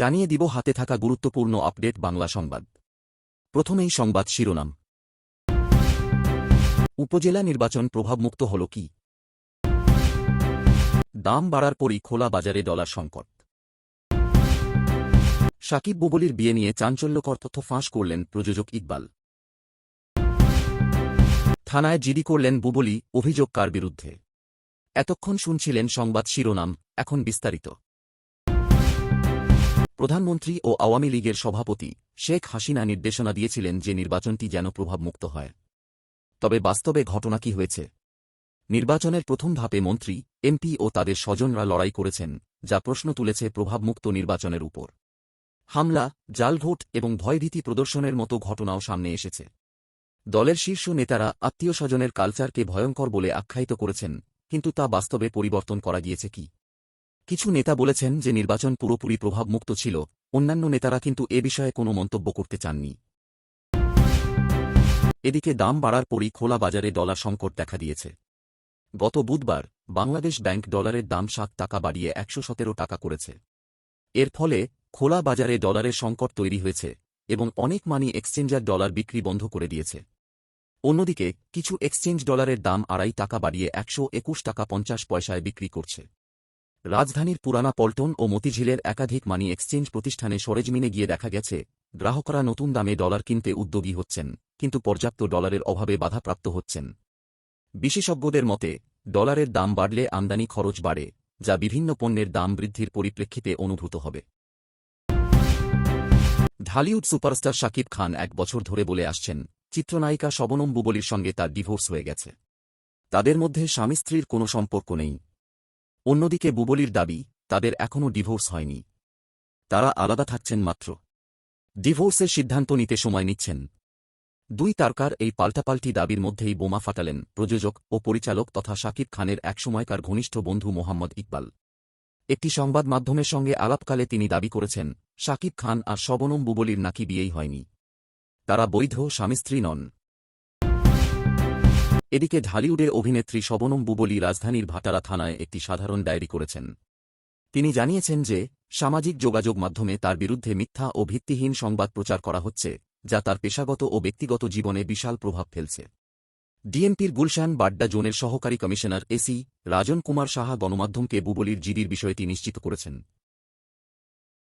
জানিয়ে দিব হাতে থাকা গুরুত্বপূর্ণ আপডেট বাংলা সংবাদ। প্রথমেই সংবাদ শিরোনাম। উপজেলা নির্বাচন প্রভাবমুক্ত হল কি? দাম বাড়ার পরই খোলা বাজারে ডলার সংকট। সাকিব বুবলির বিয়ে নিয়ে চাঞ্চল্যকর তথ্য ফাঁস করলেন প্রযোজক ইকবাল। থানায় জিডি করলেন বুবলি, অভিযোগ কার বিরুদ্ধে? এতক্ষণ শুনছিলেন সংবাদ শিরোনাম, এখন বিস্তারিত। প্রধানমন্ত্রী ও আওয়ামী লীগের সভাপতি শেখ হাসিনা নির্দেশনা দিয়েছিলেন যে নির্বাচনটি যেন প্রভাবমুক্ত হয়। তবে বাস্তবে ঘটনা কি হয়েছে? নির্বাচনের প্রথম ধাপে মন্ত্রী এমপি ও তাদের স্বজনরা লড়াই করেছেন, যা প্রশ্ন তুলেছে প্রভাবমুক্ত নির্বাচনের উপর। হামলা জাল ভোট এবং ভয়ভীতি প্রদর্শনের মতো ঘটনাও সামনে এসেছে। দলের শীর্ষ নেতারা আত্মীয় স্বজনের কালচারকে ভয়ঙ্কর বলে আখ্যায়িত করেছেন, কিন্তু তা বাস্তবে পরিবর্তন করা গিয়েছে কি? কিছু নেতা বলেছেন যে নির্বাচন পুরোপুরি প্রভাবমুক্ত ছিল, অন্যান্য নেতারা কিন্তু এ বিষয়ে কোনো মন্তব্য করতে চাননি। এদিকে দাম বাড়ার পরই খোলা বাজারে ডলার সংকট দেখা দিয়েছে। গত বুধবার বাংলাদেশ ব্যাংক ডলারের দাম সাত টাকা বাড়িয়ে একশো সতেরো টাকা করেছে। এর ফলে খোলা বাজারে ডলারের সংকট তৈরি হয়েছে এবং অনেক মানি এক্সচেঞ্জার ডলার বিক্রি বন্ধ করে দিয়েছে। অন্যদিকে কিছু এক্সচেঞ্জ ডলারের দাম আড়াই টাকা বাড়িয়ে একশো একুশ টাকা পঞ্চাশ পয়সায় বিক্রি করছে। রাজধানীর পুরানা পল্টন ও মতিঝিলের একাধিক মানি এক্সচেঞ্জ প্রতিষ্ঠানে সরেজমিনে গিয়ে দেখা গেছে, গ্রাহকরা নতুন দামে ডলার কিনতে উদ্যোগী হচ্ছেন, কিন্তু পর্যাপ্ত ডলারের অভাবে বাধাপ্রাপ্ত হচ্ছেন। বিশেষজ্ঞদের মতে, ডলারের দাম বাড়লে আমদানি খরচ বাড়ে, যা বিভিন্ন পণ্যের দাম বৃদ্ধির পরিপ্রেক্ষিতে অনুভূত হবে। ঢালিউড সুপারস্টার শাকিব খান এক বছর ধরে বলে আসছেন, চিত্রনায়িকা শবনম বুবলির সঙ্গে তার ডিভোর্স হয়ে গেছে। তাদের মধ্যে স্বামী স্ত্রীর কোনো সম্পর্ক নেই অন্যদিকে বুবলির দাবি, তাদের এখনও ডিভোর্স হয়নি। তারা আলাদা থাকছেন মাত্র। ডিভোর্সের সিদ্ধান্ত নিতে সময় নিচ্ছেন। দুই তারকার এই পাল্টাপাল্টি দাবির মধ্যেই বোমা ফাটালেন প্রযোজক ও পরিচালক তথা শাকিব খানের একসময়কার ঘনিষ্ঠ বন্ধু মোহাম্মদ ইকবাল। একটি সংবাদ মাধ্যমের সঙ্গে আলাপকালে তিনি দাবি করেছেন শাকিব খান আর শবনম বুবলির নাকি বিয়েই হয়নি। তারা বৈধ স্বামী স্ত্রী নন। এদিকে ঢালিউডের অভিনেত্রী শবনম বুবলি রাজধানীর ভাটারা থানায় একটি সাধারণ ডায়েরি করেছেন। তিনি জানিয়েছেন যে, সামাজিক যোগাযোগ মাধ্যমে তার বিরুদ্ধে মিথ্যা ও ভিত্তিহীন সংবাদ প্রচার করা হচ্ছে, যা তার পেশাগত ও ব্যক্তিগত জীবনে বিশাল প্রভাব ফেলছে। ডিএমপির গুলশান বাড্ডা জোনের সহকারী কমিশনার এসি রাজন কুমার সাহা গণমাধ্যমকে বুবলির জিডির বিষয়টি নিশ্চিত করেছেন।